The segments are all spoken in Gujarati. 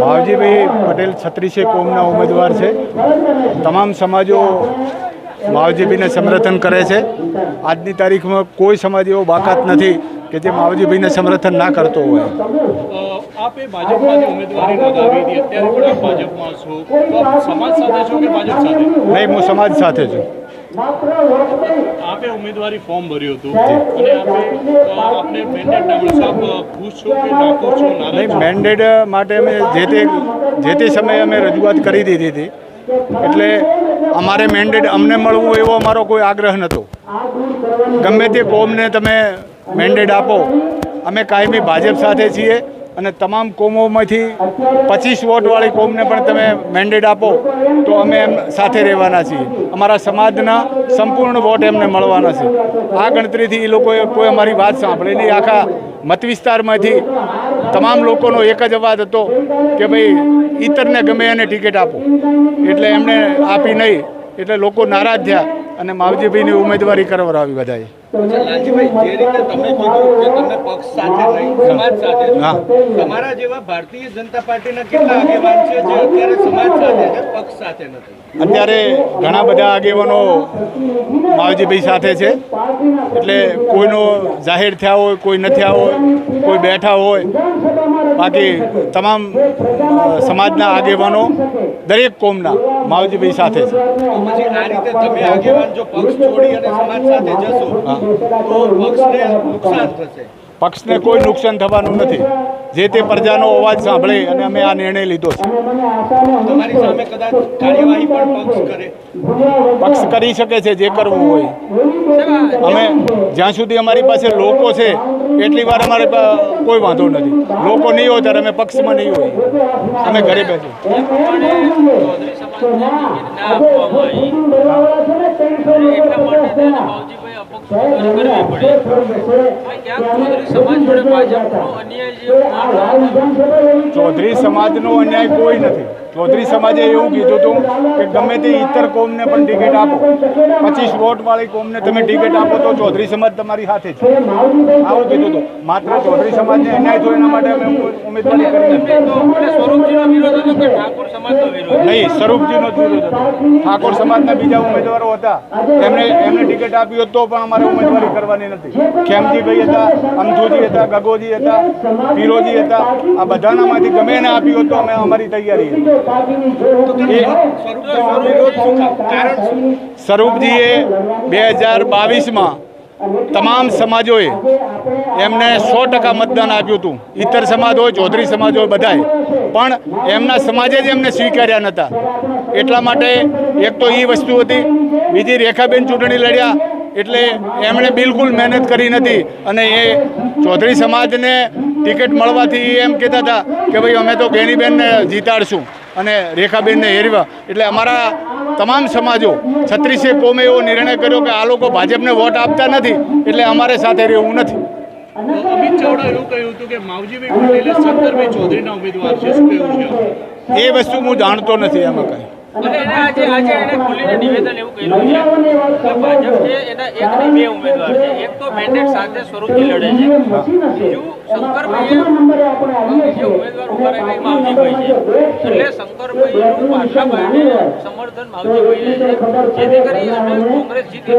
માવજીભાઈ પટેલ છત્રીસે કોમના ઉમેદવાર છે. તમામ સમાજો માવજીભાઈને સમર્થન કરે છે. આજની તારીખમાં કોઈ સમાજ એવો બાકાત નથી કે જે માવજીભાઈને સમર્થન ના કરતો હોય. આપે ભાજપમાંથી ઉમેદવારી નોંધાવી હતી. અત્યારે પણ ભાજપમાં છો. સમાજ સાથે છો કે ભાજપ સાથે? નહીં હું સમાજ સાથે છું. આપે ઉમેદવારી ફોર્મ ભર્યું હતું. અને આપે અ, આપને મેન્ડેટ ના મળ્યું આપ ખુશ છો કે નાખુશ છો નહીં? મેન્ડેટ માટે અમે જે તે જે તે સમયે અમે રજૂઆત કરી દીધી હતી. એટલે અમારે મેન્ડેટ અમને મળવું એવો અમારો કોઈ આગ્રહ નહોતો. ગમે તે કોમને તમે મેન્ડેટ આપો. અમે કાયમી ભાજપ સાથે છીએ. અને તમામ કોમોમાંથી પચીસ વોટવાળી કોમને પણ તમે મેન્ડેટ આપો, તો અમે એમ સાથે રહેવાના છીએ. અમારા સમાજના સંપૂર્ણ વોટ એમને મળવાના છે. આ ગણતરીથી એ લોકોએ કોઈ અમારી વાત સાંભળી નહીં. આખા મત વિસ્તારમાંથી તમામ લોકોનો એક જ અવાજ હતો કે ભાઈ ઈતરને ગમે એને ટિકિટ આપો. એટલે એમણે આપી નહીં. એટલે લોકો નારાજ થયા. અને માવજીભાઈની ઉમેદવારી કરવડાવી બધાએ લાલજીભાઈ જે રીતે તમે કીધું કે તમે પક્ષ સાથે નહીં સમાજ સાથે છો. હા. તમારા જેવા ભારતીય જનતા પાર્ટીના કેટલા આગેવાન છે જે અત્યારે સમાજ સાથે છે પક્ષ સાથે નથી અત્યારે ઘણા બધા આગેવાનો માવજીભાઈ સાથે છે એટલે કોઈનો જાહેર થયા હોય કોઈ ન થયા હોય કોઈ બેઠા હોય બાકી તમામ સમાજના આગેવાનો દરેક કોમના માવજીભાઈ સાથે છે. પક્ષને કોઈ નુકસાન થવાનું નથી. જે તે પ્રજાનો અવાજ સાંભળે અને અમે આ નિર્ણય લીધો છે. તમારી સામે કદાચ કાર્યવાહી પણ પક્ષ કરી. શકે છે જે કરવું હોય. અમે જ્યાં સુધી અમારી પાસે લોકો છે એટલી વાર અમારે કોઈ વાંધો નથી. લોકો નહીં હોય ત્યારે અમે પક્ષમાં નહીં હોય. અમે ઘરે બેસીએ. ચૌધરી સમાજ સમાજનો અન્યાય કોઈ નથી. ચૌધરી સમાજે એવું કીધું હતું કે ગમે તે ઇતર કોમને પણ ટિકિટ આપો. પચીસ વોટવાળી કોમને તમે ટિકિટ આપો તો ચૌધરી સમાજ તમારી સાથે છે. આવું કીધું હતું. માત્ર ચૌધરી સમાજને અન્યાય થયો એના માટે અમે ઉમે- ઉમેદવારી કરી નહીં સ્વરૂપજીનો વિરોધ હતો. ઠાકોર સમાજના બીજા ઉમેદવારો હતા. એમને એમને ટિકિટ આપી હતો તો પણ અમારે ઉમેદવારી કરવાની નથી. ખેમજીભાઈ હતા અમથુજી હતા ગગોજી હતા પીરોજી હતા. આ બધાનામાંથી ગમે એને આપ્યું હોત તો અમે અમારી તૈયારી હતી. સ્વરૂપજીએ બે હજાર બાવીસમાં તમામ સમાજોએ એમને સો ટકા મતદાન આપ્યું હતું. ઇતર સમાજ હોય ચૌધરી સમાજ હોય બધાએ. પણ એમના સમાજે જ એમને સ્વીકાર્યા નહોતા એટલા માટે એક તો એ વસ્તુ હતી. બીજી રેખાબેન ચૂંટણી લડ્યા એટલે એમણે બિલકુલ મહેનત કરી નથી. અને એ ચૌધરી સમાજને ટિકિટ મળવાથી એ એમ કહેતા હતા કે ભાઈ અમે તો બેનીબેનને જીતાડશું. અને રેખાબેનને હેરવા એટલે અમારા તમામ સમાજો છત્રીસે કોમે એવો નિર્ણય કર્યો કે આ લોકો ભાજપને વોટ આપતા નથી એટલે અમારે સાથે રહેવું નથી. અમિત ચાવડા એવું કહ્યું હતું કે માવજીભાઈ પટેલ શંકરભાઈ ચૌધરીના ઉમેદવાર છે. છે? એ વસ્તુ હું જાણતો નથી એમાં કંઈ. અને એને આજે આજે એને ખુલીને નિવેદન એવું કર્યું છે કે ભાજપ છે એના એક નહીં બે ઉમેદવાર છે. એક તો મેન્ડેટ સાથે સ્વરૂપથી લડે છે. બીજું શંકરભાઈએ જે ઉમેદવાર ઊભા રહ્યા એ માવજીભાઈ છે. એટલે શંકરભાઈનું પાટલાભાઈને સમર્થન માવજીભાઈને છે. જેથી કરી અને કોંગ્રેસ જીતી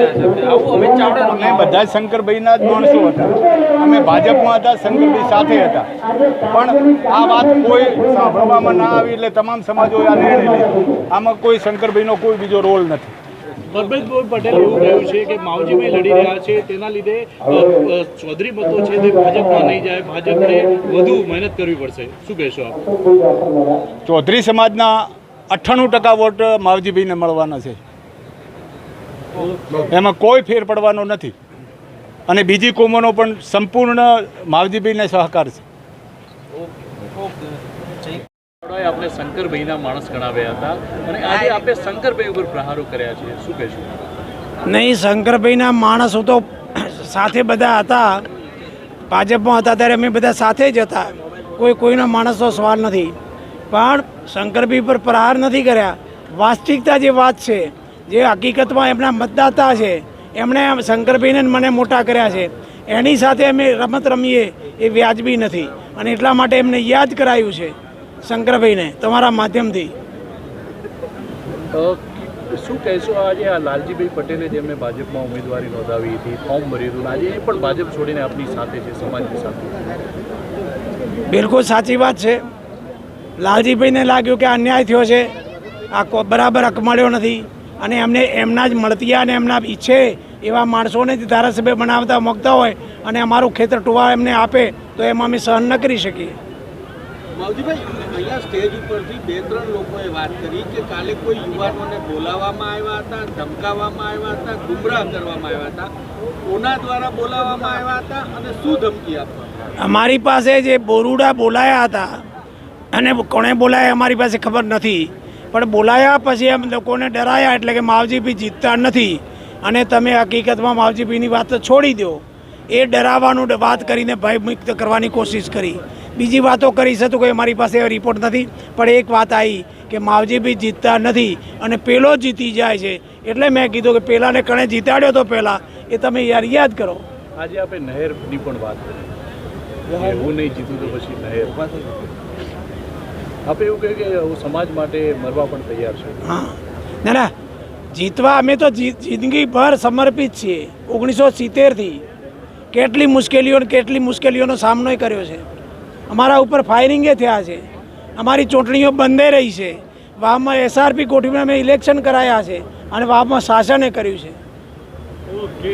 ના બધા જ શંકરભાઈના જ માણસો હતા? અમે ભાજપમાં હતા શંકરભાઈ સાથે હતા. પણ આ વાત કોઈ સાંભળવામાં ના આવી એટલે તમામ સમાજોએ આ નિર્ણય લીધો. આમાં કોઈ શંકરભાઈનો કોઈ બીજો રોલ નથી. પરબતભાઈ પટેલ એવું કહ્યું છે કે માવજીભાઈ લડી રહ્યા છે તેના લીધે અ, અ, ચૌધરી મતો છે તે ભાજપમાં નહીં જાય ભાજપને વધુ મહેનત કરવી પડશે. શું કહેશો આપ? ચૌધરી સમાજના અઠ્ઠાણું ટકા વોટ માવજીભાઈને મળવાના છે. એમાં કોઈ ફેર પડવાનો નથી. અને બીજી કોમોનો પણ સંપૂર્ણ માવજીભાઈને સહકાર છે. આપણે શંકરભાઈના માણસ ગણાવ્યા હતા અને આજે આપણે શંકરભાઈ ઉપર પ્રહારો કર્યા છે. શું કહેશો? નહીં, શંકરભાઈના માણસો તો સાથે બધા હતા. ભાજપમાં હતા ત્યારે અમે બધા સાથે જ હતા. કોઈ કોઈનો માણસનો સવાલ નથી. પણ શંકરભાઈ પર પ્રહાર નથી કર્યા. વાસ્તવિકતા જે વાત છે, જે હકીકતમાં એમના મતદાતા છે, એમણે શંકરભાઈને મને મોટા કર્યા છે. એની સાથે અમે રમત રમીએ એ વ્યાજબી નથી. અને એટલા માટે એમને યાદ કરાયું છે. શંકરભાઈને તમારા માધ્યમથી. શું કહેશો આજે આ લાલજીભાઈ પટેલે જેમને ભાજપમાં ઉમેદવારી નોંધાવી હતી ફોર્મ ભર્યું હતું આજે એ પણ ભાજપ છોડીને આપની સાથે છે સમાજની સાથે? બિલકુલ સાચી વાત છે. લાલજીભાઈને લાગ્યું કે અન્યાય થયો છે. આ બરાબર હક મળ્યો નથી. અને એમને એમના જ મળતિયા અને એમના ઈચ્છે એવા માણસોને જ ધારાસભ્ય બનાવતા મોકતા હોય અને અમારું ખેતર ટુવા એમને આપે તો એમાં અમે સહન ન કરી શકીએ. માવજીભાઈ, અહીંયા સ્ટેજ ઉપરથી બે, ત્રણ લોકોએ વાત કરી કે કાલે કોઈ યુવાનોને બોલાવવામાં આવ્યા હતા, ધમકાવવામાં આવ્યા હતા, ગુમરાહ કરવામાં આવ્યા હતા. કોના દ્વારા બોલાવવામાં આવ્યા હતા અને શું ધમકી આપવા? અમારી પાસે જે બોરુડા બોલાયા હતા, અને કોણે બોલાયા અમારી પાસે ખબર નથી. પણ બોલાયા પછી એમ લોકોને ડરાયા એટલે કે માવજીભી જીતતા નથી. અને તમે હકીકતમાં માવજીભીની વાત છોડી દો. એ ડરાવાનું વાત કરીને ભયમુક્ત કરવાની કોશિશ કરી. બીજી વાતો કરી શકું કે અમારી પાસે રિપોર્ટ નથી. પણ એક વાત આવી કે માવજી બી જીતતા નથી અને પેલો જીતી જાય છે. એટલે મેં કીધું કે પેલાને કણે જીતાડ્યો તો પહેલાં એ તમે યાર યાદ કરો. આજે આપણે નહેરની પણ વાત કરી. હું. નહીં જીતું તો પછી નહેર. આપણે એવું કહ્યું કે હું સમાજ માટે મરવા પણ તૈયાર છું. હા. ના ના. જીતવા અમે તો જિંદગીભર સમર્પિત છીએ. ઓગણીસો સિત્તેરથી. કેટલી મુશ્કેલીઓ કેટલી મુશ્કેલીઓનો સામનો કર્યો છે. અમારા ઉપર ફાયરિંગે થયા છે. અમારી ચૂંટણીઓ બંધે રહી છે. વાવમાં એસઆરપી કોઠીમાં અમે ઇલેક્શન કરાયા છે અને વાવમાં શાસને કર્યું છે. ઓકે